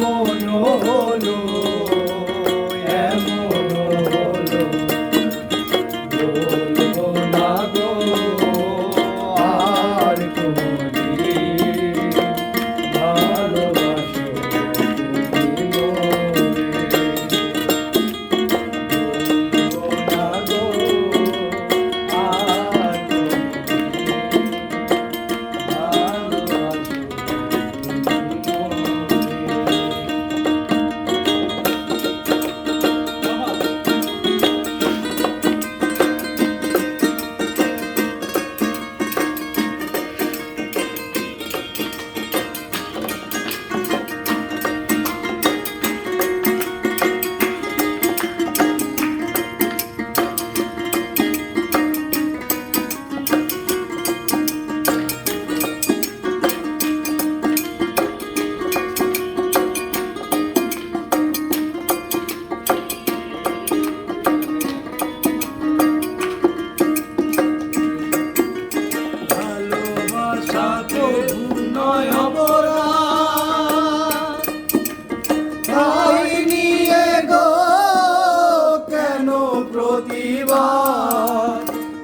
মন হলো।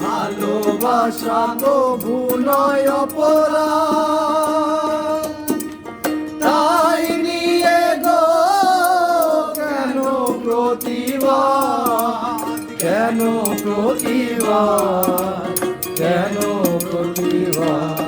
ভালোবাসা তো ভুলয় অপরা তাই নিয়ে গো কেন প্রতিভা কেন প্রতিভা কেন প্রতিভা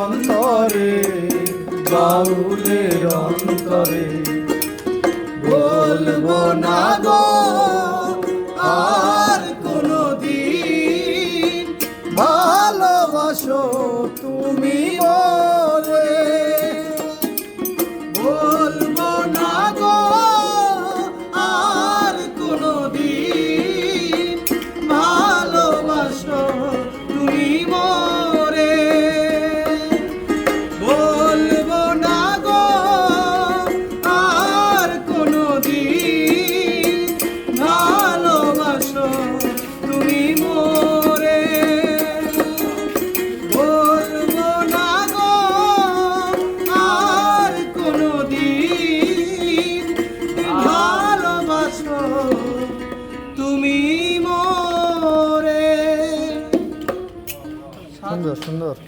অন্তরে বাউলের অন্তরে বলব না গো। Buyursunlar.